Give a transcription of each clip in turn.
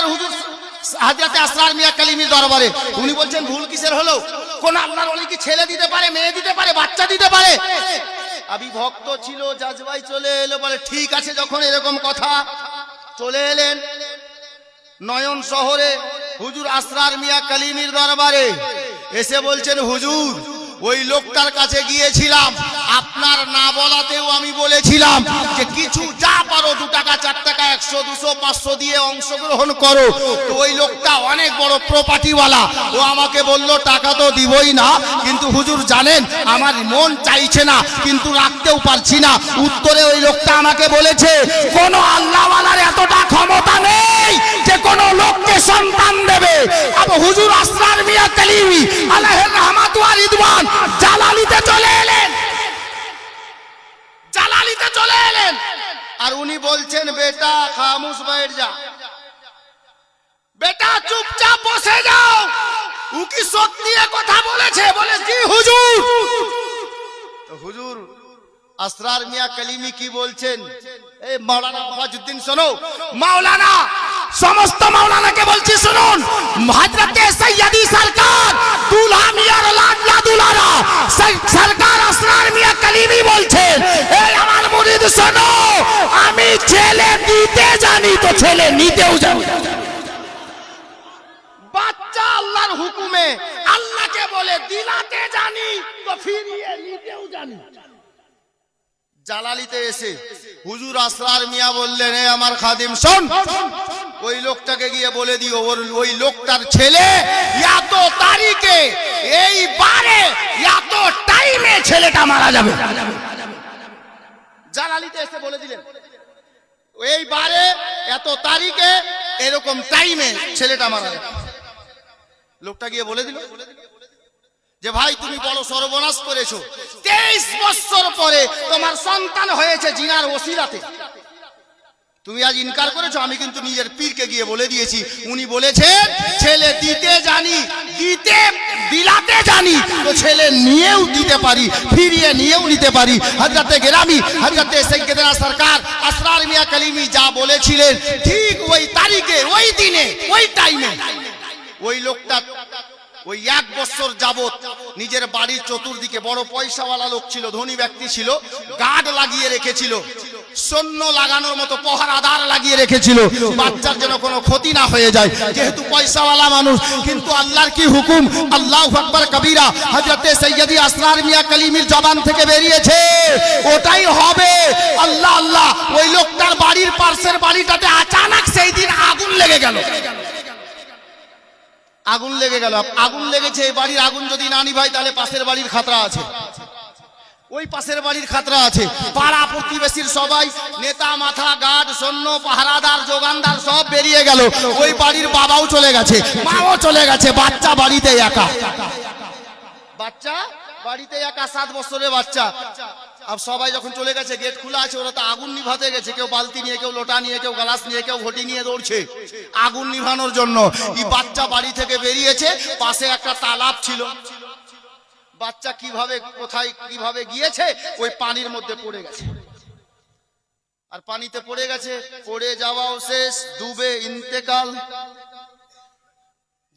আর হুজুর হাজরাতে আসরার মিয়া কালিমি দরবারে। উনি বলছেন, ভুল কিসের হলো? কোন আল্লাহর ওলি কি ছেলে দিতে পারে, মেয়ে দিতে পারে, বাচ্চা দিতে পারে? আবি ভক্ত ছিল, জাজবাই চলে এলো, বলে, ঠিক আছে, যখন এরকম কথা। চলে এলেন নয়ন শহরে হুজুর আসরার মিয়া কালিমির দরবারে। এসে বলছেন, হুজুর, ওই লোকটার কাছে গিয়েছিলাম। আপনার না বলাতেও আমি বলেছিলাম যে কিছু যা পারো দু টাকা, চার টাকা, একশো, দুশো, পাঁচশো দিয়ে অংশগ্রহণ করো। তো ওই লোকটা অনেক বড় প্রপার্টিওয়ালা ও আমাকে বলল, টাকা তো দিবই না, কিন্তু হুজুর জানেন, আমার মন চাইছে না, কিন্তু রাখতেও পারছি না। উত্তরে ওই লোকটা আমাকে বলেছে, কোন আল্লাহওয়ালার এতটা ক্ষমতা নেই যে কোন লোককে সন্তান দেবে। হুজুর আসরার মিয়া কালিমি আলাহের রহমাত ওয়া রিদওয়ান জালালিতে চলে এলেন। জালালিতে চলে এলেন। আর উনি বলছেন বেটা খামুশ बैठ যা। বেটা চুপচাপ বসে যাও। ও কি সত্যি এ কথা বলেছে? বলে জি হুজুর। হুজুর আসরার মিয়া কালিমি কি বলছেন? এই মাওলানা ওয়াজুদ্দিন শোনো। মাওলানা সমস্ত মাওলানাকে বলছি শুনুন। হযরতে সৈয়দি সরকার দুলহা মিয়ার লাডলা দুলারা সর- সরকার আসরার মিয়া কালিমি বলছেন এই আমার মুরিদ, শোনো, আমি ছেলে দিতে জানি তো ছেলে নিতেও জানি বাচ্চা আল্লাহর হুকুমে আল্লাহকে বলে, দিলাতে জানি তো ফিরিয়ে নিতেও জানি। জালালিতে এসে হুজুর আসরার মিয়া বললেন, এ আমার খাদিম, শোন। ওই লোকটাকে গিয়ে বলে দিও, ওর ওই লোকটার ছেলে এত তারিখে এই বারে এত টাইমে ছেলেটা মারা যাবে। জালালিতে এসে বলে দিলেন এই বারে এত তারিখে এরকম টাইমে ছেলেটা মারা যাবে। লোকটা গিয়ে বলে দিল যে ভাই, তুমি বড় সর্বনাশ করেছ। তেইশ বছর পরে তোমার সন্তান হয়েছে জিনার ওসিরাতে। তুমি আজ ইনকার করেছ, আমি কিন্তু নিজের পীরকে গিয়ে বলে দিয়েছি। উনি বলেছেন ছেলে দিতে জানি, দিতে বিলাতে জানি, তো ছেলে নিয়েও দিতে পারি, ফিরিয়ে নিয়েও নিতে পারি। হজরতে গেরামি হজরতে সৈয়দনা সরকার, আসরার মিয়া কালিমি যা বলেছিলেন, ঠিক ওই তারিখে, ওই দিনে, ওই টাইমে ওই লোকটা ওই এক বছর যাবত নিজের বাড়ির চতুর্দিকে বড় পয়সাওয়ালা লোক ছিল, ধনী ব্যক্তি ছিল গার্ড লাগিয়ে রেখেছিল সৈন্য লাগানোর মতো পহারাদার লাগিয়ে রেখেছিল, বাচ্চার যেন কোনো ক্ষতি না হয়ে যায়। যেহেতু পয়সাওয়ালা মানুষ, কিন্তু আল্লাহর কি হুকুম? আল্লাহ আকবার কবিরা হজরতে সৈয়দি আসরার মিয়া কালিমির জবান থেকে বেরিয়েছে। ওটাই হবে। আল্লাহ আল্লাহ, ওই লোকটার বাড়ির পার্শ্বের বাড়িটাতে আচানক সেই দিন আগুন লেগে গেল। আগুন লেগে গেল। আগুন লেগেছে, এই বাড়ির আগুন যদি না নিভাই, তাহলে পাশের বাড়ির খাতরা আছে। ওই পাশের বাড়ির খাতরা আছে। পাড়া প্রতিবেশীর সবাই, নেতা, মাথা গার্ড সৈন্য, পাহারাদার, যোগানদার, সব বেরিয়ে গেল। ওই বাড়ির বাবাও চলে গেছে, মাও চলে গেছে, বাচ্চা বাড়িতে একা। বাচ্চা বাড়িতে একা, সাত বছরের বাচ্চা। আর সবাই যখন চলে গেছে, গেট খোলা আছে, ওরা তো আগুন নিভাতে গেছে। কেউ বালতি নিয়ে, কেউ লোটা নিয়ে, কেউ গ্লাস নিয়ে, কেউ ঘটি নিয়ে দৌড়ছে। আগুন নিভানোর জন্য। এই বাচ্চা বাড়ি থেকে বেরিয়েছে, পাশে একটা তালাব ছিল। বাচ্চা কীভাবে, কোথায়, কীভাবে গিয়েছে, ওই পানির মধ্যে পড়ে গেছে। আর পানিতে পড়ে গেছে, পড়ে যাওয়াও শেষ, ডুবে ইন্তেকাল।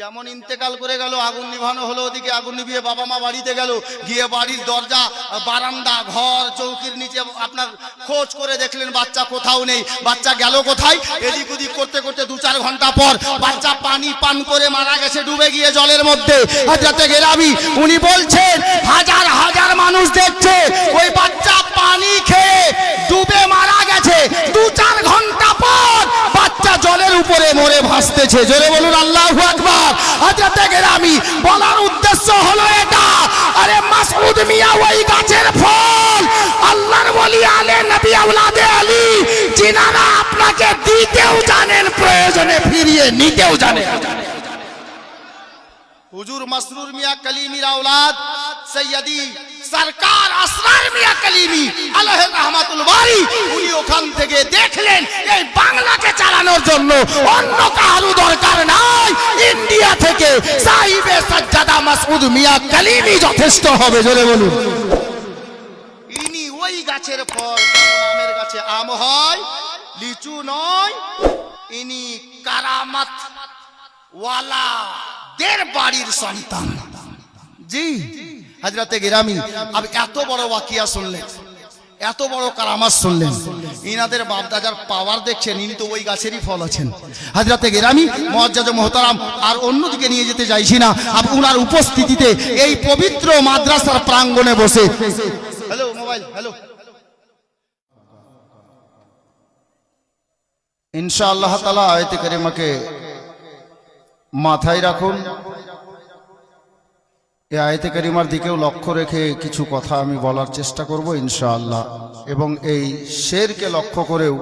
যেমন ইন্তেকাল করে গেল, আগুন নিভানো হলো ওদিকে, আগুন নিভিয়ে বাবা মা বাড়িতে গেল, গিয়ে বাড়ির দরজা, বারান্দা, ঘর, চৌকির নিচে আপনার খোঁজ করে দেখলেন বাচ্চা কোথাও নেই। বাচ্চা গেল কোথায়? এদিক ওদিক করতে করতে দু চার ঘণ্টা পর বাচ্চা পানি পান করে মারা গেছে, ডুবে গিয়ে জলের মধ্যে। হাজরাতে গেরামি, উনি বলছেন, হাজার হাজার মানুষ দেখছে, ওই বাচ্চা পানি খেয়ে ডুবে মারা গেছে, দু চার ঘণ্টা পর বাচ্চা জলের উপরে মরে ভাসতেছে। জোরে বলুন, আল্লাহ আকবার। হাজরাতে গেরামি বলার উদ্দেশ্য হলো এটা। আরে মাসউদ মিয়া ওই গাছের ফল। আল্লাহর ওলি আলে নবী আওলাদে আলী, যিনারা আপনাকে দিতেও জানেন, প্রয়োজনে ফিরিয়ে নিতেও জানেন। হুজুর মাসরুর মিয়া কালিমির আওলাদ সৈয়দি সরকার আসরার মিয়া কালিমি, আলাহ রহমাতুল বারি, উনি ওখান থেকে দেখলেন এই বাংলাকে চালানোর জন্য অন্য কারও দরকার নাই। ইন্ডিয়া থেকে সাহিবে সাজ্জাদা মাসউদ মিয়া কালিমি যথেষ্ট হবে, জোরে বলুন। ইনি ওই গাছের ফল, আমের গাছে আম হয়, লিচু নয়, ইনি কারামাত ওয়ালা দের বাড়ির সন্তান। জি। হাজরাতে গেরামি আপনি এত বড় ওয়াকিয়া শুনলেন, এত বড় কারামাত শুনলেন। ইনাদের বাপদাজার পাওয়ার দেখছেন, ইনি তো ওই গাছেরই ফল আছেন। হাজরাতে গেরামি, মজ্জাজ মোহতারাম, আর অন্যদিকে নিয়ে যেতে চাইছি না উনার উপস্থিতিতে এই পবিত্র মাদ্রাসার প্রাঙ্গণে বসে। Hello, mobile, hello. ইনশাআল্লাহ তালা আয়তে করিমাকে মাথায় রাখুন। এই আয়তে করিমার দিকেও লক্ষ্য রেখে কিছু কথা আমি বলার চেষ্টা করব, ইনশাআল্লাহ। এবং এই শেরকে লক্ষ্য করেও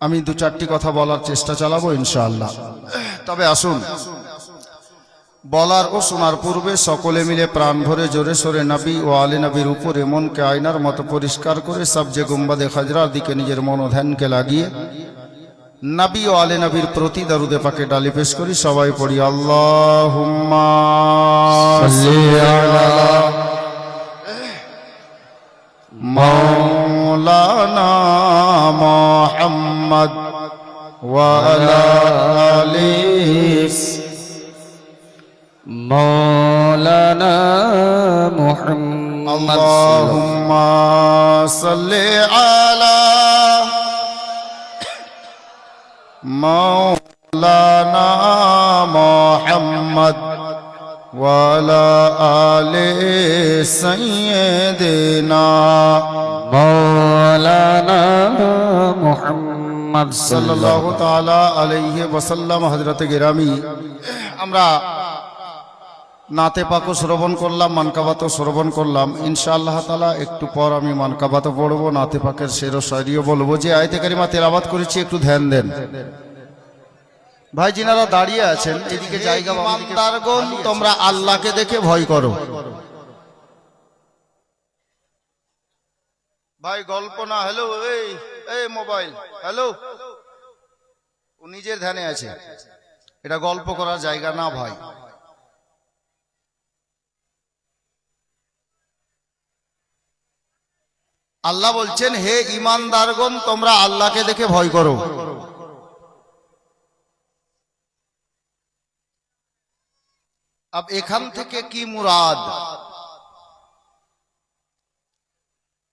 আমি দু চারটি কথা বলার চেষ্টা চালাবো, ইনশাআল্লাহ। তবে আসুন, বলার ও শোনার পূর্বে সকলে মিলে প্রাণ ভরে জোরে সোরে নাবি ও আলী নবীর উপরে মনকে আয়নার মতো পরিষ্কার করে সব যে গুম্বাদে খাজরার দিকে নিজের মনোধ্যানকে লাগিয়ে নবী ও আলে নবীর প্রতি দারুদে পাকে ডালি পেশ করি সবাই পড়ি আল্লাহ মৌলানা মোহাম্মদ ওয়ালিস আলা مولانا محمد وعلى آل سيدنا مولانا محمد সাল্লাল্লাহু তাআলা আলাইহি ওয়াসাল্লাম হযরত গিরামি আমরা নাতে পাকও শ্রবণ করলাম, মানকাবাতও শ্রবণ করলাম। ইনশাআল্লাহ তাআলা একটু পর আমি মানকাবাতও পড়ব, নাতে পাকের শের ও শায়রিও বলব। যে আয়তে কারিমা তেলাওয়াত করেছি, একটু ধ্যান দেন। ভাই, যিনারা দাঁড়িয়ে আছেন, এদিকে জায়গা তোমরা আল্লাহকে দেখে ভয় করো। ভাই, গল্প না, হ্যালো, এই এই মোবাইল, হ্যালো। ও নিজের ধ্যানে আছে। এটা গল্প করার জায়গা না, ভাই। আল্লাহ বলছেন, হে ইমানদারগণ তোমরা আল্লাহকে দেখে ভয় করো। এখান থেকে কি মুরাদ?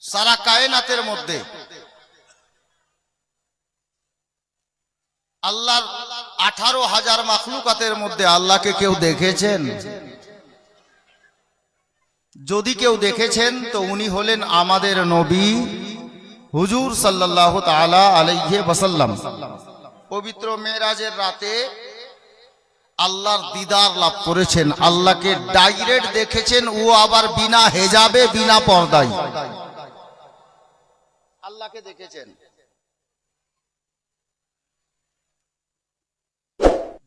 সারা কায়নাতের মধ্যে। আল্লাহর আঠারো হাজার মাখলুকাতের মধ্যে আল্লাহকে কেউ দেখেছেন? যদি কেউ দেখেছেন, তো উনি হলেন আমাদের নবী, হুজুর সাল্লাল্লাহু তাআলা আলাইহি ওয়াসাল্লাম। পবিত্র মেরাজের রাতে আল্লাহর দিদার লাভ করেছেন, আল্লাহকে ডাইরেক্ট দেখেছেন, ও আবার বিনা হেজাবে, বিনা পর্দায়। আল্লাহকে দেখেছেন।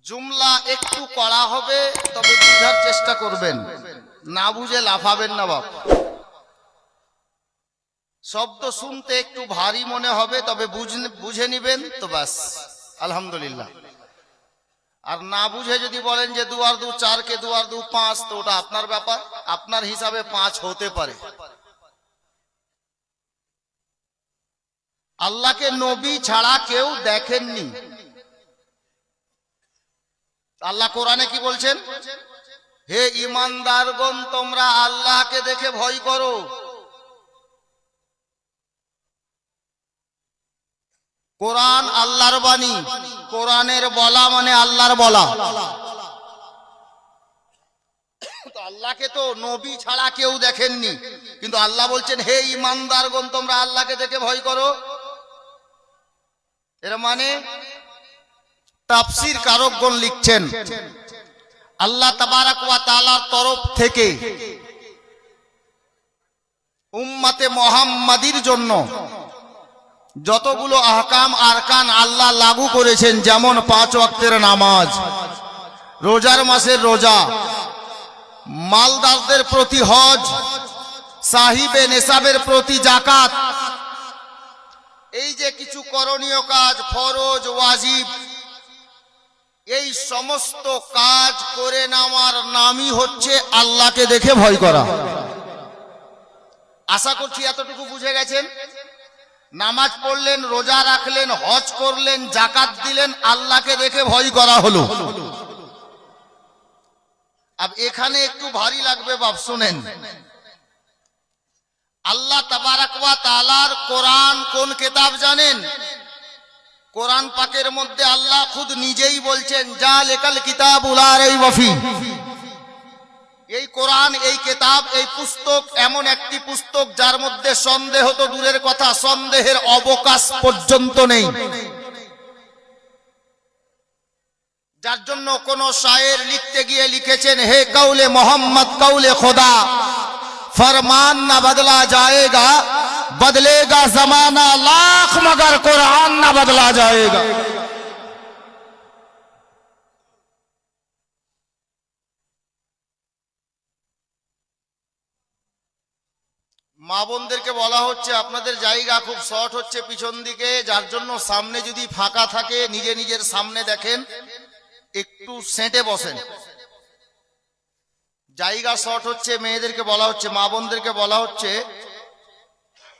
জুমলা একটু করা হবে, তবে বুঝার চেষ্টা করবেন। না বুঝে লাফাবেন না বাপ। শব্দ শুনতে একটু ভারী মনে হবে, তবে বুঝ- নিবেন তো ব্যাস। আলহামদুলিল্লাহ। আর না বুঝে যদি বলেন যে দু আর দু চার কে দু আর দু পাঁচ, তো ওটা আপনার ব্যাপার। আপনার হিসাবে পাঁচ হতে পারে। আল্লাহকে নবী ছাড়া কেউ দেখেননি। আল্লাহ কোরআনে কি বলছেন? হে ইমানদারগণ তোমরা আল্লাহকে দেখে ভয় করো। কোরআন আল্লাহর বাণী। কোরআনের বলা মানে আল্লাহর বলা। আল্লাহকে তো নবী ছাড়া কেউ দেখেননি। কিন্তু আল্লাহ বলছেন, হে ইমানদারগণ তোমরা আল্লাহকে দেখে ভয় করো। এর মানে তাফসির কারকগণ লিখছেন। আল্লাহ তাআলার তরফ থেকে উম্মাতে মোহাম্মাদির জন্য যতগুলো আহকাম, আরকান আল্লাহ লাগু করেছেন, যেমন পাঁচ ওয়াক্তের নামাজ, রোজার মাসের রোজা, মালদারদের প্রতি হজ, সাহিবে নেসাবের প্রতি জাকাত এই যে কিছু করণীয় কাজ, ফরজ, ওয়াজিব এই সমস্ত কাজ করে নেওয়ার নামই হচ্ছে আল্লাহকে দেখে ভয় করা। আশা করছি এতটুকু বুঝে গেছেন? নামাজ পড়লেন, রোজা রাখলেন, হজ করলেন জাকাত দিলেন, আল্লাহকে দেখে ভয় করা হলো। আর এখানে একটু ভারী লাগবে বাপ, শুনেন। আল্লাহ তাবারাক ওয়া তাআলার কোরআন কোন কিতাব জানেন? কোরআন পাকের মধ্যে আল্লাহ খুদ নিজেই বলছেন যা লেকাল কিতাব উলার এই বফি এই কোরআন, এই কেতাব, এই পুস্তক এমন একটি পুস্তক যার মধ্যে সন্দেহ তো দূরের কথা, সন্দেহের অবকাশ পর্যন্ত নেই। যার জন্য কোন শায়ের লিখতে গিয়ে লিখেছেন, হে কাউলে মোহাম্মদ, কাউলে খোদা, ফরমান না বদলা যায়গা। बदलेगा जमाना लाख मगर कुरान न बदला जाएगा মা বোনদেরকে বলা হচ্ছে আপনাদের জায়গা খুব শর্ট হচ্ছে পিছন দিকে যার জন্য সামনে যদি ফাঁকা থাকে নিজে নিজের সামনে দেখেন একটু সেঁটে বসেন জায়গা শর্ট হচ্ছে মেয়েদেরকে বলা হচ্ছে মা বোনদেরকে বলা হচ্ছে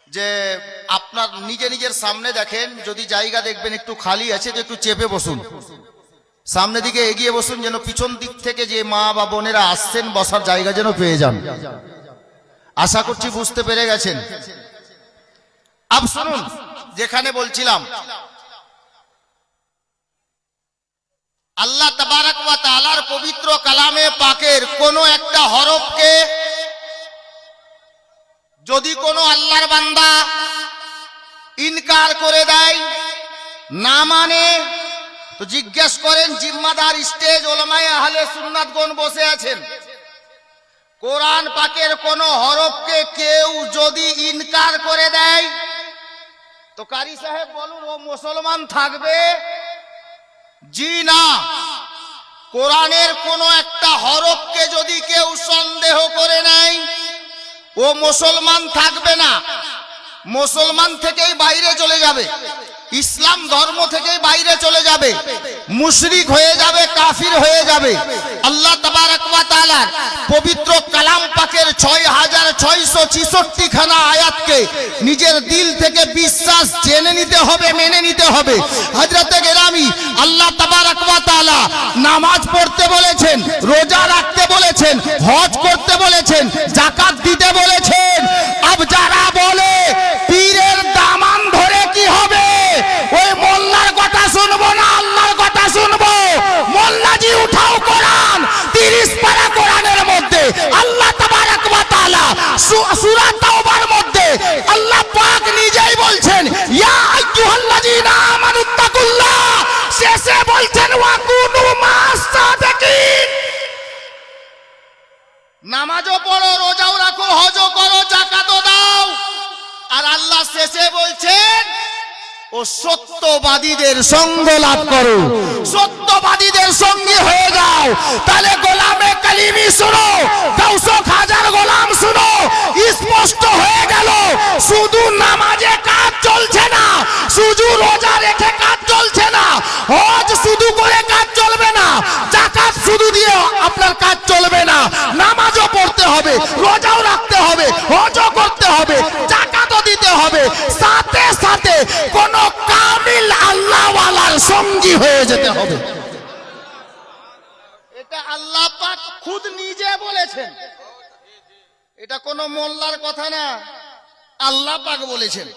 যে আপনার নিজে নিজের সামনে দেখেন, যদি জায়গা দেখবেন একটু খালি আছে, তো একটু চেপে বসুন। সামনে দিকে এগিয়ে বসুন, যেন পিছন দিক থেকে যে মা বা বোনেরা আসছেন, বসার জায়গা যেন পেয়ে যান। আশা করছি বুঝতে পেরে গেছেন। আপ শুনুন, যেখানে বলছিলাম। আল্লাহ তাবারাক ওয়া তাআলার পবিত্র কালামে পাকের কোন একটা হরফকে যদি কোনো আল্লাহর বান্দা ইনকার করে দেয়, না মানে তো জিজ্ঞেস করেন জিম্মাদার স্টেজ ওলামায়ে আহলে সুন্নাতগণ বসে আছেন। কোরআন পাকের কোন হরফকে কেউ যদি ইনকার করে দেয়, তো কারি সাহেব বলুন, ও মুসলমান থাকবে? জি না। কোরআনের কোন একটা হরফকে যদি কেউ সন্দেহ করে নেয় ও মুসলমান থাকবে না। মুসলমান থেকেই বাইরে চলে যাবে। ইসলাম ধর্ম থেকেই বাইরে চলে যাবে। মুশরিক হয়ে যাবে, কাফির হয়ে যাবে। আল্লাহ ওয়া পবিত্র কালাম পাকের ছয় হাজার ছয়শো ছিষট্টি খানা আয়াতকে নিজের দিল থেকে বিশ্বাস জেনে নিতে হবে, মেনে নিতে হবে। হজরতে গেরামি আল্লাহ তাবারাক ওয়া তাআলা নামাজ পড়তে বলেছেন, রোজা রাখতে বলেছেন, হজ করতে বলেছেন সূরা তাওবার মধ্যে আল্লাহ পাক নিজেই বলছেন, ইয়া আইয়ুহাল্লাযীনা আমানুত্তাকুল্লাহ শেষে বলছেন ওয়া কুনু মাস নামাজও পড়ো, রোজাও রাখো, হজও করো জাকাতও দাও। আর আল্লাহ শেষে বলছেন ও সত্যবাদীদের সঙ্গ লাভ করো। সত্যবাদীদের সঙ্গে হয়ে যাও। তাহলে গোলামে কালিমি শুনো কৌশক হাজার গোলাম শুনো, স্পষ্ট হয়ে গেল, শুধু নামাজে কাজ চলছে না, শুধু রোজা রেখে কাজ যেতে হবে। এটা আল্লাহ পাক খুদ নিজে বলেছেন। এটা কোন মোল্লার কথা না আল্লাহ পাক বলেছেন।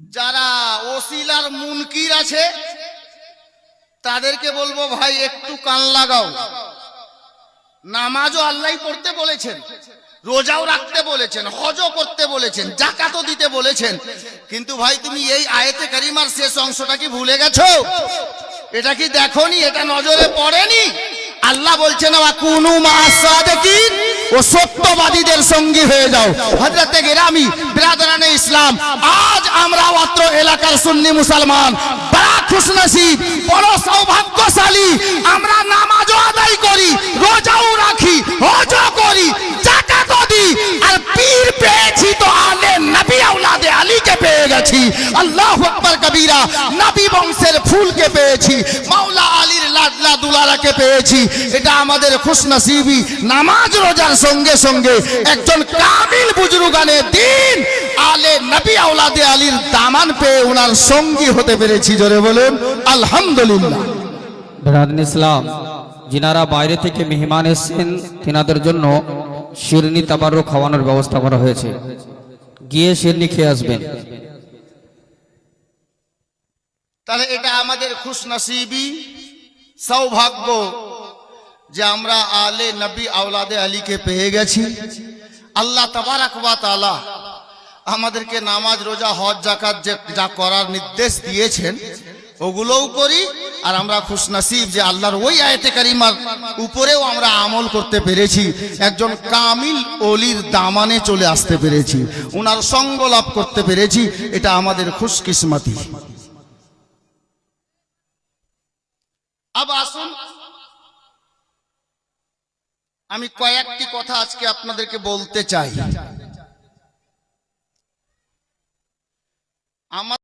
যারা ওসিলার মুনকির আছে তাদেরকে বলব ভাই একটু কান লাগাও। নামাজও আল্লাহ পড়তে বলেছেন। রোজাও রাখতে বলেছেন, হজও করতে বলেছেন, জাকাতও দিতে বলেছেন। কিন্তু ভাই, তুমি এই আয়েতে কারিমার শেষ অংশটা কি ভুলে গেছো? এটা কি দেখোনি? এটা নজরে পড়েনি? আল্লাহ বলছেন কুনু মাসাদিকিন ও সত্যবাদীদের সঙ্গী হয়ে যাও। হযরতে গেরামি, বিরাদরানে ইসলাম, আজ আমরা অত্র এলাকার সুন্নি মুসলমান বড় খুশনসিব, বড় সৌভাগ্যশালী, আমরা নামাজও আদায় করি, রোজাও রাখি, হজও করি পীর পেয়েছি তো আলে নবী আউলাদে আলীকে পেয়ে গেছি। কবিরা, নবী বংশের ফুলকে পেয়েছি। মাওলা আলীর লাডলা পেয়েছি। এটা আমাদের খুশনসিবি নামাজ রোজার সঙ্গে সঙ্গে একজন কামিল বুজুর্গানে দিন আলে নবী আওলাদে আলীর দামান পেয়ে ওনার সঙ্গী হতে পেরেছি, জোরে বলুন, আলহামদুলিল্লাহ। ইসলাম, যিনারা বাইরে থেকে মেহমান এসেছেন, তিনাদের জন্য শিরনি তাবারও খাওয়ানোর ব্যবস্থা করা হয়েছে। গিয়ে শিরনি খেয়ে আসবেন। তাহলে এটা আমাদের খুশনসিবি, সৌভাগ্য যে আমরা আলে নবী আওলাদে আলীকে পেয়ে গেছি। আল্লাহ তাবারাক ওয়া তাআলা আমাদেরকে নামাজ, রোজা, হজ জাকাত যে যা করার নির্দেশ দিয়েছেন, ওগুলোও করি। আর আমরা খুশনসিব যে আল্লাহর ওই আয়তে কারিমার উপরেও আমরা আমল করতে পেরেছি। একজন কামিল অলির দামানে চলে আসতে পেরেছি। ওনার সঙ্গ লাভ করতে পেরেছি। এটা আমাদের খুশকিসমতি। আব আসুন। আমি কয়েকটি কথা আজকে আপনাদেরকে বলতে চাই। আমার